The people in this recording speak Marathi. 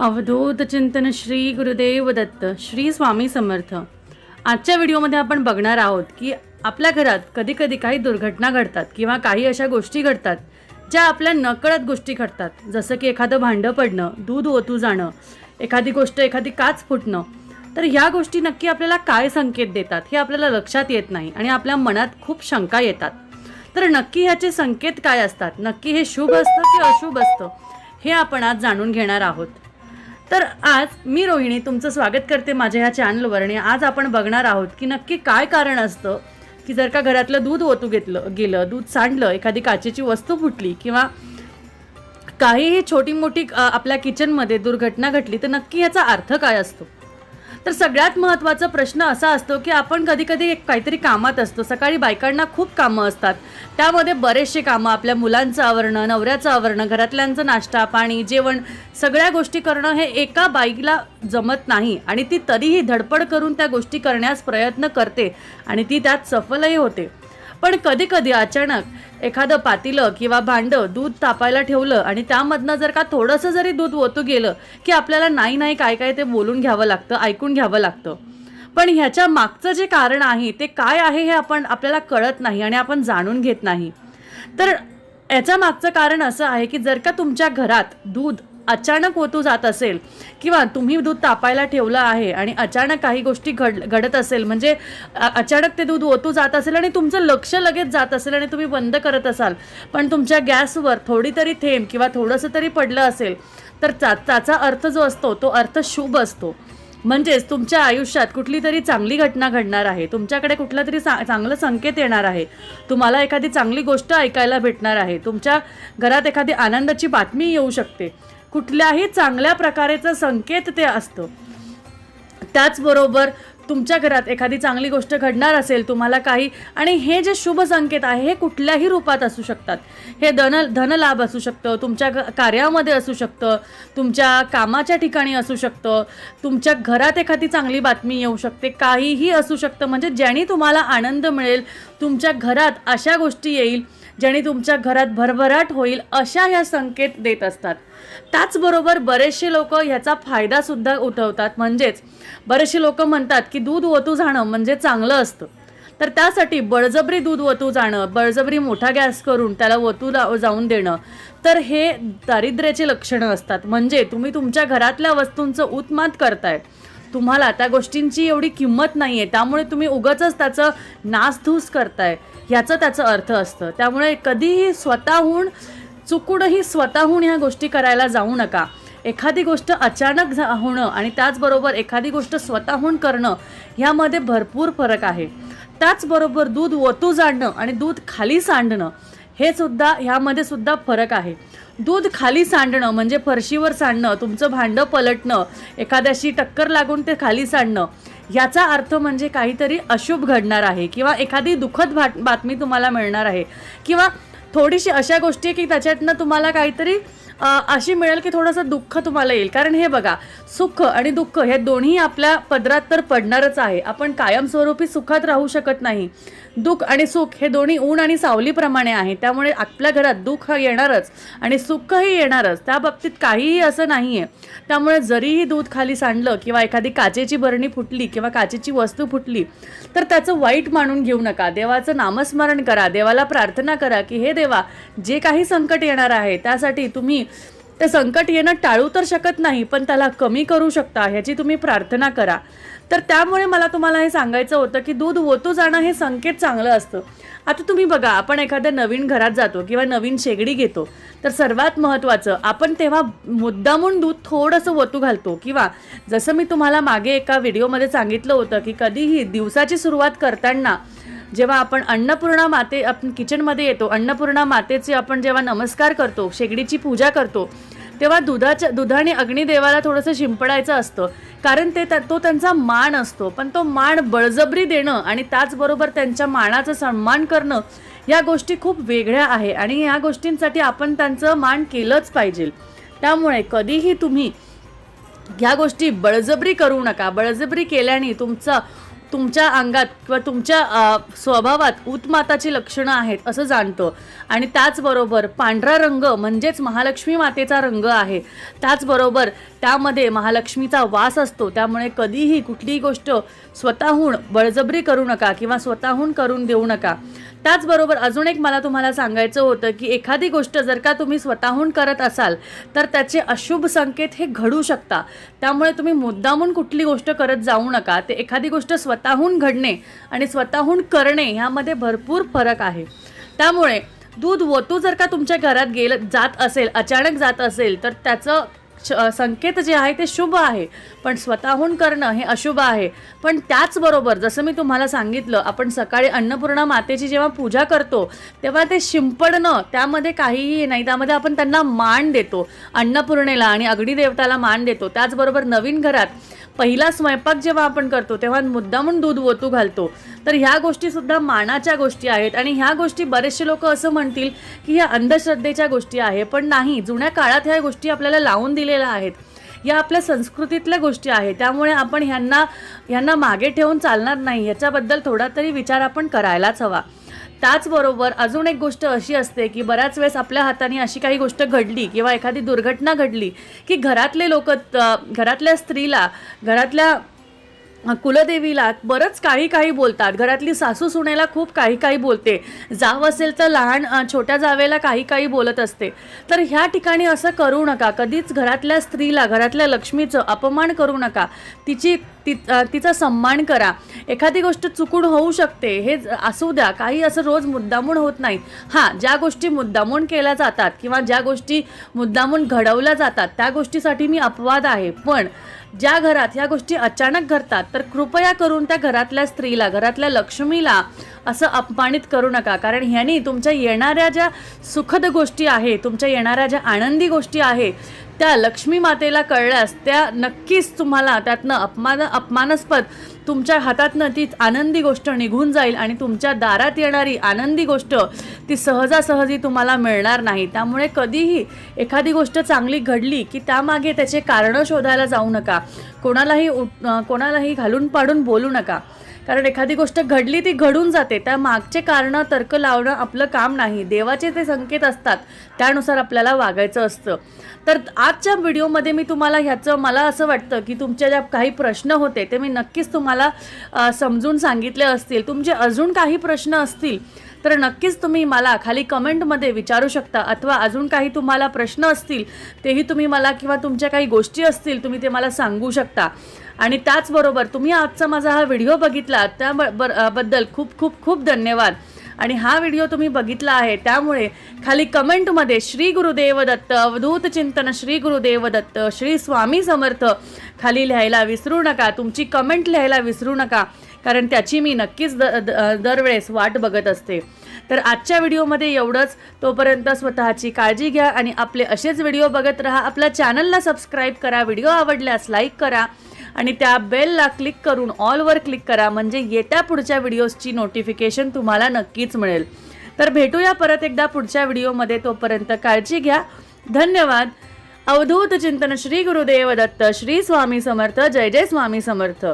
अवधूत चिंतन श्री गुरुदेव दत्त श्री स्वामी समर्थ. आजच्या व्हिडिओमध्ये आपण बघणार आहोत की आपल्या घरात कधी कधी काही दुर्घटना घडतात किंवा काही अशा गोष्टी घडतात ज्या आपल्या नकळत गोष्टी घडतात. जसं की एखादं भांडं पडणं दूध ओतू जाणं एखादी गोष्ट एखादी काच फुटणं. तर ह्या गोष्टी नक्की आपल्याला काय संकेत देतात हे आपल्याला लक्षात येत नाही आणि आपल्या मनात खूप शंका येतात. तर नक्की ह्याचे संकेत काय असतात? नक्की हे शुभ असतं की अशुभ असतं? हे आपण आज जाणून घेणार आहोत. तर आज मी रोहिणी तुमचं स्वागत करते माझ्या ह्या चॅनलवर आणि आज आपण बघणार आहोत की नक्की काय कारण असतं की जर का घरातलं दूध ओतू घेतलं गेलं दूध सांडलं एखादी काचेची वस्तू फुटली किंवा काहीही छोटी मोठी आपल्या किचनमध्ये दुर्घटना घटली तर नक्की याचा अर्थ काय असतो? तर सगळ्यात महत्त्वाचा प्रश्न असा असतो की आपण कधी कधी एक काहीतरी कामात असतो. सकाळी बायकांना खूप कामं असतात. त्यामध्ये बरेचसे कामं आपल्या मुलांचं आवरणं नवऱ्याचं आवरणं घरातल्यांचं नाश्ता पाणी जेवण सगळ्या गोष्टी करणं हे एका बाईकला जमत नाही आणि ती तरीही धडपड करून त्या गोष्टी करण्यास प्रयत्न करते आणि ती त्यात सफलही होते. पण कधी कधी अचानक एखादं पातीलं किंवा भांडं दूध तापायला ठेवलं आणि त्यामधनं जर का थोडंसं जरी दूध ओतू गेलं की आपल्याला नाही नाही काय काय ते बोलून घ्यावं लागतं ऐकून घ्यावं लागतं. पण ह्याच्या मागचं जे कारण आहे ते काय आहे हे आपण आपल्याला कळत नाही आणि आपण जाणून घेत नाही. तर याच्या मागचं कारण असं आहे की जर का तुमच्या घरात दूध अचानक ओतू जात असेल किंवा तुम्ही दूध तापायला ठेवलं आहे आणि अचानक काही गोष्टी घड घडत असेल म्हणजे अचानक ते दूध ओतू जात असेल आणि तुमचं लक्ष लगेच जात असेल आणि तुम्ही बंद करत असाल पण तुमच्या गॅसवर थोडी तरी थेंब किंवा थोडंसं तरी पडलं असेल तर त्या त्याचा अर्थ जो असतो तो अर्थ शुभ असतो. म्हणजेच तुमच्या आयुष्यात कुठली तरी चांगली घटना घडणार आहे तुमच्याकडे कुठला तरी सा चांगलं संकेत येणार आहे तुम्हाला एखादी चांगली गोष्ट ऐकायला भेटणार आहे तुमच्या घरात एखादी आनंदाची बातमी येऊ शकते. कुठल्याही चांगल्या प्रकारेचं संकेत ते असतं. त्याचबरोबर तुमच्या घरात एखादी चांगली गोष्ट घडणार असेल तुम्हाला काही आणि हे जे शुभ संकेत आहे हे कुठल्याही रूपात असू शकतात. हे धन धनलाभ असू शकतं तुमच्या कार्यामध्ये असू शकतं तुमच्या कामाच्या ठिकाणी असू शकतं तुमच्या घरात एखादी चांगली बातमी येऊ शकते काहीही असू शकतं. म्हणजे ज्याने तुम्हाला आनंद मिळेल तुमच्या घरात अशा गोष्टी येईल ज्याने तुमच्या घरात भरभराट होईल अशा ह्या संकेत देत असतात. त्याचबरोबर बरेचसे लोक ह्याचा फायदा सुद्धा उठवतात. म्हणजेच बरेचसे लोक म्हणतात की दूध ओतू जाणं म्हणजे चांगलं असतं. तर त्यासाठी बळजबरी दूध ओतू जाणं बळजबरी मोठा गॅस करून त्याला ओतू जाऊन देणं तर हे दारिद्र्याचे लक्षणं असतात. म्हणजे तुम्ही तुमच्या घरातल्या वस्तूंचं उत्मात करताय. तुम्हाला त्या गोष्टींची एवढी किंमत नाही आहे त्यामुळे तुम्ही उगाचच त्याचं नासधूस करताय. ह्याचं त्याचं अर्थ असतं. त्यामुळे कधीही स्वतःहून चुकूनही स्वतःहून ह्या गोष्टी करायला जाऊ नका. एखादी गोष्ट अचानक झा- होणं आणि त्याचबरोबर एखादी गोष्ट स्वतःहून करणं ह्यामध्ये भरपूर फरक आहे. त्याचबरोबर दूध ओतू जाणणं आणि दूध खाली सांडणं हे सुद्धा ह्यामध्ये सुद्धा फरक आहे. दूध खाली सांडणं म्हणजे फरशीवर सांडणं तुमचं भांडं पलटणं एखाद्याशी टक्कर लागून ते खाली सांडणं याचा अर्थ म्हणजे काहीतरी अशुभ घडणार आहे किंवा एखादी दुःखद भाट बातमी तुम्हाला मिळणार आहे. किंवा थोडीशी अशा गोष्टी आहे की त्याच्यातनं तुम्हाला काहीतरी अशी मिळेल की थोडंसं दुःख तुम्हाला येईल. कारण हे बघा सुख आणि दुःख हे दोन्ही आपल्या पदरात तर पडणारच आहे. आपण कायमस्वरूपी सुखात राहू शकत नाही. दुःख आणि सुख हे दोन्ही ऊन आणि सावलीप्रमाणे आहे. त्यामुळे आपल्या घरात दुःख येणारच आणि सुखही येणारच. त्या बाबतीत काहीही असं नाही आहे त्यामुळे जरीही दूध खाली सांडलं किंवा एखादी काचेची बरणी फुटली किंवा काचेची वस्तू फुटली तर त्याचं वाईट मानून घेऊ नका. देवाचं नामस्मरण करा. देवाला प्रार्थना करा की हे देवा जे काही संकट येणार आहे त्यासाठी तुम्ही ते संकट येणं टाळू तर शकत नाही पण त्याला कमी करू शकता ह्याची तुम्ही प्रार्थना करा. तर त्यामुळे मला तुम्हाला हे सांगायचं होतं की दूध ओतू जाणं हे संकेत चांगलं असतं. आता तुम्ही बघा आपण एखाद्या नवीन घरात जातो किंवा नवीन शेगडी घेतो तर सर्वात महत्त्वाचं आपण तेव्हा मुद्दामून दूध थोडंसं ओतू घालतो. किंवा जसं मी तुम्हाला मागे एका व्हिडिओमध्ये सांगितलं होतं की कधीही दिवसाची सुरुवात करताना जेव्हा आपण अन्नपूर्णा माते आपण किचनमध्ये येतो अन्नपूर्णा मातेचे आपण जेव्हा नमस्कार करतो शेगडीची पूजा करतो तेव्हा दुधाच्या दुधाने अग्निदेवाला थोडंसं शिंपडायचं असतं. कारण ते तो त्यांचा मान असतो. पण तो मान बळजबरी देणं आणि त्याचबरोबर त्यांच्या मानाचा सन्मान करणं या गोष्टी खूप वेगळ्या आहे. आणि या गोष्टींसाठी आपण त्यांचं मान केलंच पाहिजे. त्यामुळे कधीही तुम्ही ह्या गोष्टी बळजबरी करू नका. बळजबरी केल्याने तुमचा तुमच्या अंगात किंवा तुमच्या स्वभावात उतमाताची लक्षणं आहेत असं जाणतो. आणि त्याचबरोबर पांढरा रंग म्हणजेच महालक्ष्मी मातेचा रंग आहे. त्याचबरोबर त्यामध्ये महालक्ष्मीचा वास असतो. त्यामुळे कधीही कुठलीही गोष्ट स्वतःहून बळजबरी करू नका किंवा स्वतःहून करून देऊ नका. त्याचबरोबर अजून एक मला तुम्हाला सांगायचं होतं की एखादी गोष्ट जर का तुम्ही स्वतःहून करत असाल तर त्याचे अशुभ संकेत हे घडू शकता. त्यामुळे तुम्ही मुद्दामून कुठली गोष्ट करत जाऊ नका. ते एखादी गोष्ट स्वतःहून घडणे आणि स्वतःहून करणे ह्यामध्ये भरपूर फरक आहे. त्यामुळे दूध ओतू जर का तुमच्या घरात गेलं जात असेल अचानक जात असेल तर त्याचं संकेत जे आहे ते शुभ आहे. पण स्वतःहून करणं हे अशुभ आहे. पण त्याचबरोबर जसं मी तुम्हाला सांगितलं आपण सकाळी अन्नपूर्णा मातेची जेव्हा पूजा करतो तेव्हा ते शिंपडणं त्यामध्ये काहीही नाही. त्यामध्ये आपण त्यांना मान देतो. अन्नपूर्णेला आणि अग्निदेवताला मान देतो. त्याचबरोबर नवीन घरात पहिला स्वयंपाक जेव्हा आपण करतो तेव्हा मुद्दामून दूध ओतू घालतो. तर ह्या गोष्टीसुद्धा मानाच्या गोष्टी आहेत आणि ह्या गोष्टी बरेचसे लोक असं म्हणतील की ह्या अंधश्रद्धेच्या गोष्टी आहे पण नाही. जुन्या काळात ह्या गोष्टी आपल्याला लावून दिलेल्या आहेत. या आपल्या संस्कृतीतल्या गोष्टी आहेत. त्यामुळे आपण ह्यांना ह्यांना मागे ठेवून चालणार नाही. याच्याबद्दल थोडा तरी विचार आपण करायलाच हवा. त्याचबरोबर अजून एक गोष्ट अशी असते की बऱ्याच वेळेस आपल्या हाताने अशी काही गोष्ट घडली किंवा एखादी दुर्घटना घडली की घरातले लोक घरातल्या स्त्रीला घरातल्या कुलदेवीला बरंच काही काही बोलतात. घरातली सासू सुनेला खूप काही काही बोलते. जाव असेल तर लहान छोट्या जावेला काही काही बोलत असते. तर ह्या ठिकाणी असं करू नका. कधीच घरातल्या स्त्रीला घरातल्या लक्ष्मीचं अपमान करू नका. तिची ति तिचा सन्मान करा. एखादी गोष्ट चुकून होऊ शकते. हे ज- असू द्या. काही असं रोज मुद्दामून होत नाही. हां ज्या गोष्टी मुद्दामून केल्या जातात किंवा ज्या गोष्टी मुद्दामून घडवल्या जातात त्या गोष्टीसाठी मी अपवाद आहे. पण ज्या घरात ह्या गोष्टी अचानक घडतात तर कृपया करून त्या घरातल्या स्त्रीला घरातल्या लक्ष्मीला असं अपमानित करू नका. कारण ह्यानी तुमच्या येणाऱ्या ज्या सुखद गोष्टी आहे तुमच्या येणाऱ्या ज्या आनंदी गोष्टी आहे त्या लक्ष्मी मातेला कळल्यास त्या नक्कीच तुम्हाला त्यातनं अपमान अपमानास्पद तुमच्या हातातनं ती आनंदी गोष्ट निघून जाईल आणि तुमच्या दारात येणारी आनंदी गोष्ट ती सहजासहजी तुम्हाला मिळणार नाही. त्यामुळे कधीही एखादी गोष्ट चांगली घडली की त्यामागे त्याचे कारणं शोधायला जाऊ नका. कोणालाही उट- कोणालाही घालून पाडून बोलू नका. कारण एखादी गोष्ट घडली ती घडून जाते. त्या मागचे कारणं तर्क लावणं आपलं काम नाही. देवाचे ते संकेत असतात त्यानुसार आपल्याला वागायचं असतं. तर आजच्या व्हिडिओमध्ये मी तुम्हाला ह्याचं मला असं वाटतं की तुमच्या ज्या काही प्रश्न होते ते मी नक्कीच तुम्हाला समजून सांगितले असतील. तुमचे अजून काही प्रश्न असतील तर नक्कीच तुम्ही मला खाली कमेंटमध्ये विचारू शकता अथवा अजून काही तुम्हाला प्रश्न असतील तेही तुम्ही मला किंवा तुमच्या काही गोष्टी असतील तुम्ही ते मला सांगू शकता. आणि त्याचबरोबर तुम्ही आजचा माझा हा व्हिडिओ बघितला त्या ब- बद्दल खूप खूप खूप धन्यवाद. आणि हा व्हिडिओ तुम्ही बघितला आहे त्यामुळे खाली कमेंटमध्ये श्री गुरुदेव दत्त अवधूत चिंतन श्री गुरुदेव दत्त श्री स्वामी समर्थ खाली लिहायला विसरू नका तुमची कमेंट लिहायला विसरू नका. कारण त्याची मी नक्कीच द द- दरवेळेस वाट बघत असते. तर आजच्या व्हिडिओमध्ये एवढंच. तोपर्यंत स्वतःची काळजी घ्या आणि आपले असेच व्हिडिओ बघत राहा. आपल्या चॅनलला सबस्क्राईब करा व्हिडिओ आवडल्यास लाईक करा आणि त्या बेलला क्लिक करून ऑलवर क्लिक करा. म्हणजे येत्या पुढच्या व्हिडिओजची नोटिफिकेशन तुम्हाला नक्कीच मिळेल. तर भेटूया परत एकदा पुढच्या व्हिडिओमध्ये. तोपर्यंत काळजी घ्या. धन्यवाद. अवधूत चिंतन श्री गुरुदेव दत्त. श्री स्वामी समर्थ. जय जय स्वामी समर्थ.